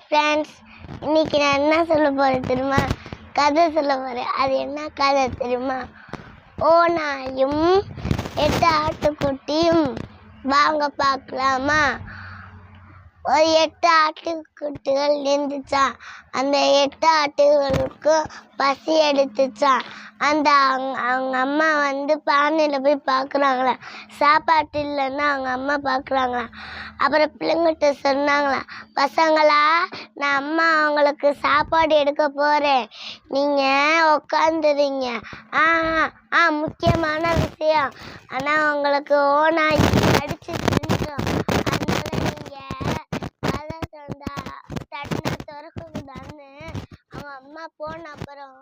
Friends இன்னைக்கு நான் என்ன சொல்ல போறேன் தெரியுமா? கதை சொல்ல போகிறேன் அது என்ன கதை தெரியுமா? ஓநாயும் எட்டு ஆட்டுக்குட்டியும் வாங்க பார்க்கலாமா? ஒரு எட்டு ஆட்டுக்குட்டிகள் இருந்துச்சான் அந்த எட்டு ஆட்டுகளுக்கு பசி எடுத்துச்சான் அந்த அவங்க அவங்க அம்மா வந்து பானையில் போய் பார்க்குறாங்களா சாப்பாட்டு இல்லைன்னா அவங்க அம்மா பார்க்குறாங்களா அப்புறம் பிள்ளைங்கிட்ட சொன்னாங்களா பசங்களா நான் அம்மா அவங்களுக்கு சாப்பாடு எடுக்க போகிறேன் நீங்கள் உக்காந்துருங்க. ஆ ஆ, ஆ முக்கியமான விஷயம். ஆனால் உங்களுக்கு ஓனாகி அடித்து தின்றும் அதனால் நீங்கள் கதை தந்தா தட்டின திறக்கக்கூடாதுன்னு அவங்க அம்மா போன அப்புறம்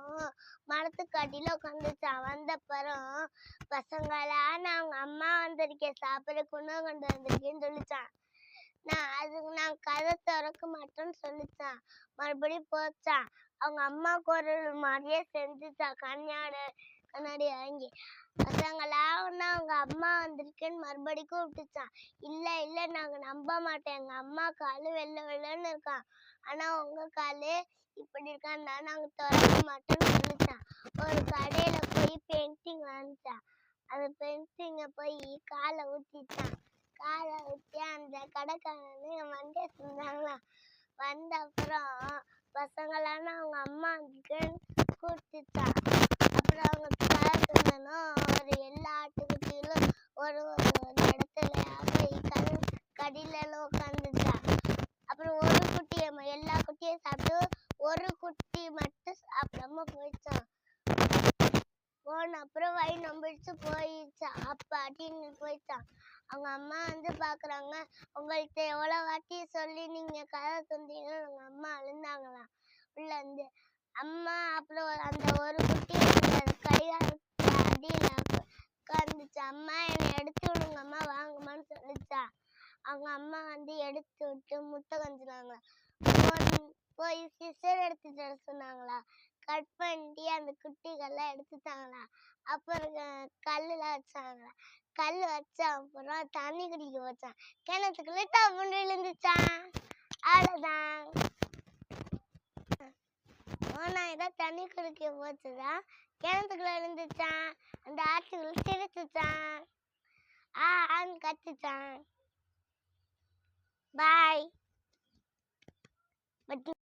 மரத்துக்காட்டியில் உட்காந்துச்சான் வந்த அப்புறம் பசங்களா நான் அவங்க அம்மா வந்திருக்கேன். சாப்பிட குணம் கொண்டு வந்திருக்கேன்னு சொல்லிச்சான். நான் அதுக்கு நான் கதை திறக்க மாட்டேன்னு சொல்லிச்சான் மறுபடியும் போச்சான் அவங்க அம்மா குரல் மாதிரியே செஞ்சுச்சான் கண்ணாடி கண்ணாடி வாங்கி. பசங்களா அவங்க அம்மா வந்திருக்கேன்னு மறுபடியும் கூப்பிட்டுச்சான் இல்லை இல்லை நாங்கள் நம்ப மாட்டோம். எங்கள் அம்மா கால் வெள்ளை வெள்ளன்னு இருக்கான் ஆனால் உங்கள் கால் இப்படி இருக்கான்னா நாங்கள் திறக்க மாட்டோம்னு சொல்லிச்சான் ஒரு கடையில் போய் பெயிண்டிங் வாங்கிச்சான் அந்த பெயிண்டிங்கை போய் காலை ஊற்றிச்சான் காலை ஊற்றி அந்த கடைக்காரனு என் வண்டியை செஞ்சாங்களாம் வந்த அப்புறம் பசங்களான அவங்க அம்மா இருக்குன்னு அப்புறம் அவங்க கதை ஒரு எல்லா ஆட்டுக்குட்டியிலும் ஒரு ஒரு ஒரு இடத்துல போய் கல் கடியில உட்காந்துச்சான் அப்புறம் ஒரு குட்டியை எல்லா குட்டியும் சாப்பிட்டு ஒரு குட்டி மட்டும் சாப்பிடாம போயிடுச்சான் போன அப்புறம் வழி நம்பிடுச்சு போயிடுச்சான் அப்ப அப்படின்னு போயிட்டான் அவங்க அம்மா வந்து பாக்குறாங்க. உங்கள்ட்ட எவ்வளவு வாட்டி சொல்லி நீங்க கதை சொன்னீங்கன்னு அவங்க அம்மா அழுந்தாங்களாம் உள்ள இருந்து அம்மா அப்புறம் ஒரு- அந்த ஒரு குட்டி கையால் அடியில் உட்காந்துச்சு அம்மா என்னை எடுத்து விடுங்க அம்மா வாங்கம்மான்னு சொல்லிச்சா? அவங்க அம்மா வந்து எடுத்து விட்டு முட்டை கஞ்சினாங்க. போய் சிசர் எடுத்துட்டு வர சொன்னாங்களா. கட் பண்ணி அந்த குட்டிகள்லாம் எடுத்துட்டாங்களா? அப்புறம் க- கல்லுலாம் வச்சாங்களா. கல் வச்சான் அப்புறம் தண்ணி குடிக்க வச்சான் கிணத்துக்குள்ள டப்புன்னு விழுந்துச்சான் அவ்வளோதான் ஓனாய் தான் தண்ணி குடிக்க போச்சுதான் கிணத்துக்குள்ள விழுந்துச்சான் அந்த ஆட்டுக்குள்ள சிரிச்சுச்சான் ஆ ஆன்னு கத்துச்சான் பாய் பட்